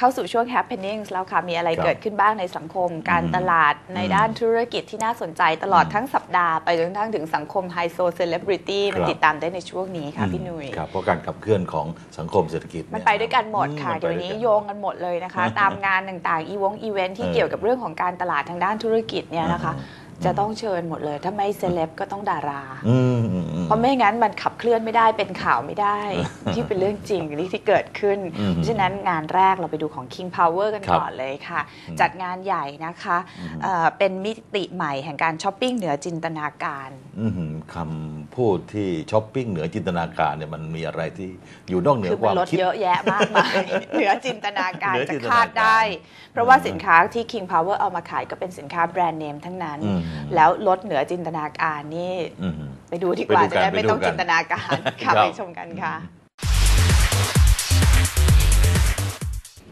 เข้าสู่ช่วง happenings แล้วค่ะ มีอะไรครับเกิดขึ้นบ้างในสังคม การตลาดในอืมด้านธุรกิจที่น่าสนใจตลอดทั้งสัปดาห์ ไปจนกระทั่งถึงสังคมไฮโซเซเลบริตี้มันครับติดตามได้ในช่วงนี้ค่ะ พี่หนุยครับเพราะการขับเคลื่อนของสังคมเศรษฐกิจ มันเยไปด้วยกันหมดอืค่ะมัเดี๋ยวไปนี้กัโยงกันหมดเลยนะคะอืมตามงานต่างๆอีวงอีเวนท์ที่เออเกี่ยวกับเรื่องของการตลาดทางด้านธุรกิจเนี่ยนะคะอืม จะต้องเชิญหมดเลย ถ้าไม่เซเลบก็ต้องดารา อืมอืมอืม เพราะไม่งั้นมันขับเคลื่อนไม่ได้เป็นข่าวไม่ได้ ที่เป็นเรื่องจริงหรือที่เกิดขึ้น อืมเพราะฉะนั้นงานแรกเราไปดูของ King Power กันครับก่อนเลยค่ะ อืมจัดงานใหญ่นะคะอืม เอ่อเป็นมิติใหม่แห่งการช้อปปิ้งเหนือจินตนาการ อื้อหือคำพูดที่ช้อปปิ้งเหนือจินตนาการเนี่ยมันมีอะไรที่อยู่นอกเหนือคือคมันวามลดคิด เยอะแยะมากมาย เหนือจินตนาการเหนือจะจินตนาการคาดได้ เพราะว่าสินค้าที่ King Power เอามาขายก็เป็นสินค้าแบรนด์เนมทั้งนั้น อืมแล้วลดเหนือจินตนาการนี่อือหือไปดูดีกว่าไปดูจะกันได้ไม่ต้องไปดูกันจินตนาการครัค่ะบไปชมกันค่ะ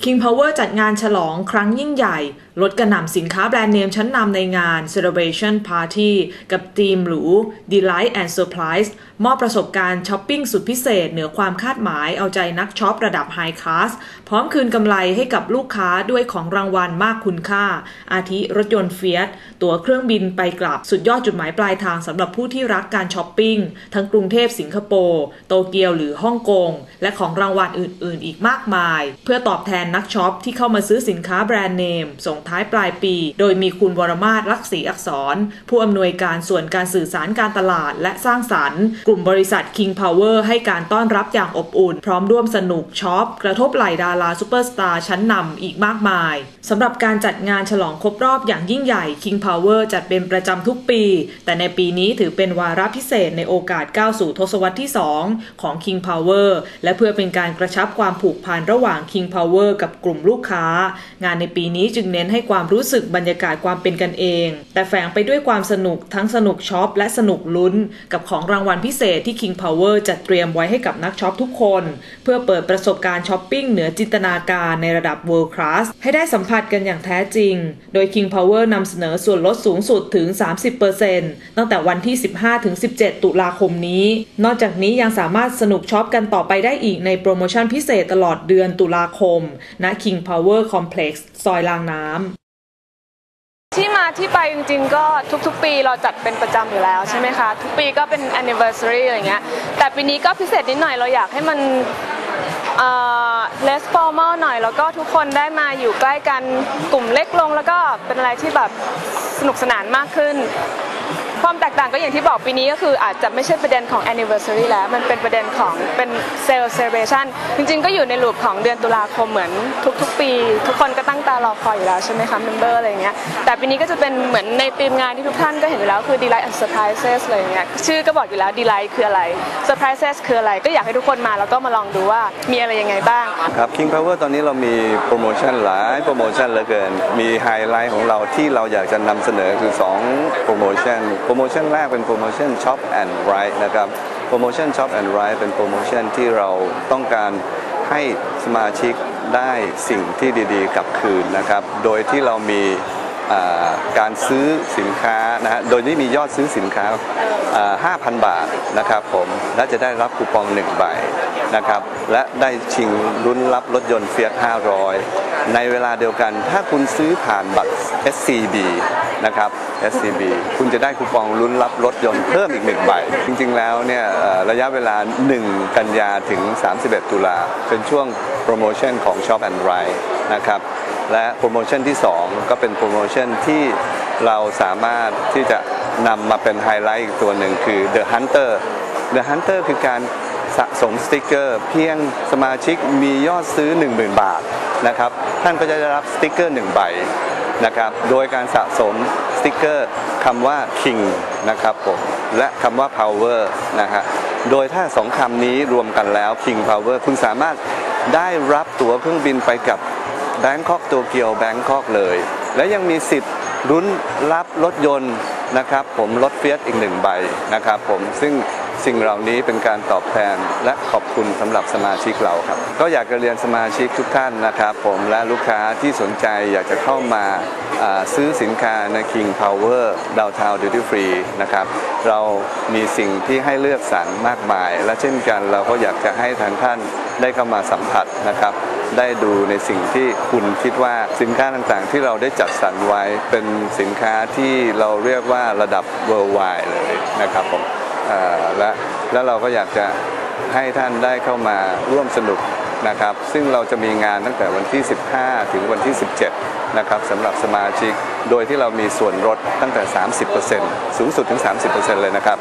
King Power จัดงานฉลองครั้งยิ่งใหญ่ ลดกระหน่ำสินค้าแบรนด์เนมชั้นนำในงาน Celebration Party กับธีมหรู Delight and Surprise มอบประสบการณ์ช้อปปิ้งสุดพิเศษเหนือความคาดหมายเอาใจนักช็อประดับไฮคลาสพร้อมคืนกำไรให้กับลูกค้าด้วยของรางวัลมากคุณค่า อาทิรถยนต์เฟียสตั๋วเครื่องบินไปกลับสุดยอดจุดหมายปลายทางสำหรับผู้ที่รักการช้อปปิ้ง ทั้งกรุงเทพสิงคโปร์โตเกียวหรือฮ่องกงและของรางวัลอื่น ๆ อีกมากมาย เพื่อตอบแทนนักช็อปที่เข้ามาซื้อสินค้าแบรนด์เนม ส่งท้ายปลายปี โดยมีคุณวรมาศลักษีอักษร ผู้อำนวยการส่วนการสื่อสารการตลาด และสร้างสรรค์ กลุ่มบริษัท King Power ให้การต้อนรับอย่างอบอุ่น พร้อมร่วมสนุกช็อป กระทบไหลดาราซูเปอร์สตาร์ชั้นนำอีกมากมายสำหรับการจัดงานฉลองครบรอบอย่างยิ่งใหญ่ King Power จัดเป็นประจำทุกปี แต่ในปีนี้ถือเป็นวาระพิเศษในโอกาสก้าวสู่ทศวรรษที่ 2 ของ King Power และเพื่อเป็นการกระชับความผูกพันระหว่าง King Power กับกลุ่มลูกค้า งานในปีนี้จึงเน้นให้ความรู้สึกบรรยากาศความเป็นกันเอง แต่แฝงไปด้วยความสนุกทั้งสนุกช็อปและสนุกลุ้น กับของรางวัลพิเศษที่ King Power จัดเตรียมไว้ให้กับนักช็อปทุกคน เพื่อเปิดประสบการณ์ช้อปปิ้งเหนือจินตนาการในระดับ world class ให้ได้สัมผัสกันอย่างแท้จริง โดย King Power นำเสนอส่วนลดสูงสุดถึง 30%ตั้งแต่วันที่ 15-17 ตุลาคมนี้ นอกจากนี้ยังสามารถสนุกช็อปกันต่อไปได้อีกในโปรโมชั่นพิเศษตลอดเดือนตุลาคมณ King Power Complex ซอยรางน้ำที่มาที่ไปจริงๆก็ทุกๆ ปีเราจัดเป็นประจำอยู่แล้วใช่ไหมคะ ทุกปีก็เป็น anniversary อะไรเงี้ยแต่ปีนี้ก็พิเศษนิดหน่อยเราอยากให้มันเอ่อ less formal หน่อย แล้วก็ทุกคนได้มาอยู่ใกล้กันกลุ่มเล็กลง แล้วก็เป็นอะไรที่แบบสนุกสนานมากขึ้น ความแตกต่างก็อย่างที่บอกปีนี้ก็คืออาจจะไม่ใช่ประเด็นของ anniversary แล้ว มันเป็นประเด็นของเป็น sales celebration จริงๆ ก็อยู่ในลูปของเดือนตุลาคมเหมือนทุกๆ ปี ทุกคนก็ตั้งตารอคอยอยู่แล้วใช่ไหมคะ member อะไรเงี้ยแต่ปีนี้ก็จะเป็นเหมือนในธีมงานที่ทุกท่านก็เห็นอยู่แล้วคือ delight and surprises อะไรอย่างเงี้ยชื่อก็บอกอยู่แล้ว delight คืออะไร surprises คืออะไรก็อยากให้ทุกคนมาแล้วก็มาลองดูว่ามีอะไรยังไงบ้างครับ King Power ตอนนี้เรามีโปรโมชั่นหลายโปรโมชั่นเหลือเกินมีไฮไลท์ของเราที่เราอยากจะนำเสนอคือ 2 โปรโมชั่นโปรโมชั่นแรกเป็นโปรโมชั่น Shop and Ride นะครับโปรโมชั่น Shop and Ride เป็นโปรโมชั่นที่เราต้องการให้สมาชิกได้สิ่งที่ดีๆกลับคืนนะครับ โดยที่เรามีการซื้อสินค้านะฮะ โดยที่มียอดซื้อสินค้า 5,000 บาทนะครับผม และจะได้รับคูปอง 1 ใบนะครับ และได้ชิงลุ้นรับรถยนต์เฟีย t 500 ในเวลาเดียวกัน ถ้าคุณซื้อผ่านบัตร SCB นะครับ SCB คุณจะได้คูปองลุ้นรับรถยนต์เพิ่มอีกหนึ่งใบ จริงๆแล้วเนี่ยระยะเวลา 1 กันยาถึง 31 ตุลาเป็นช่วงโปรโมชั่นของ Shop and Ride นะครับและโปรโมชั่นที่ 2 ก็เป็นโปรโมชั่นที่เราสามารถที่จะนำมาเป็นไฮไลท์อีกตัวหนึ่งคือ The Hunter The Hunter คือการสะสมสติกเกอร์ เพียงสมาชิกมียอดซื้อ 10,000 บาทนะครับ ท่านก็จะได้รับสติกเกอร์ 1 ใบ นะครับโดยการสะสมสติกเกอร์คำว่า King นะครับผมและคำว่า Power นะฮะโดยถ้าสองคำนี้รวมกันแล้ว King Power คุณสามารถได้รับตั๋วเครื่องบินไปกับแบงคอกโตเกียวแบงคอกเลย และยังมีสิทธิ์รุ้นรับรถยนต์นะครับผมรถเฟียสอีกหนึ่งใบนะครับผมซึ่ง สิ่งเหล่านี้เป็นการตอบแทนและขอบคุณสำหรับสมาชิกเราครับ ก็อยากจะเรียนสมาชิกทุกท่านนะครับ ผมและลูกค้าที่สนใจอยากจะเข้ามาซื้อสินค้าใน King Power Downtown Duty Free นะครับ เรามีสิ่งที่ให้เลือกสรรมากมาย และเช่นกันเราก็อยากจะให้ทางท่านได้เข้ามาสัมผัสนะครับ ได้ดูในสิ่งที่คุณคิดว่าสินค้าต่างๆ ที่เราได้จัดสรรไว้เป็นสินค้าที่เราเรียกว่าระดับ worldwide เลยนะครับผม และและเราก็อยากจะให้ท่านได้เข้ามาร่วมสนุกนะครับ ซึ่งเราจะมีงานตั้งแต่วันที่ 15 ถึงวันที่ 17 นะครับสำหรับสมาชิก โดยที่เรามีส่วนลดตั้งแต่ 30%สูงสุดถึง 30%เลยนะครับ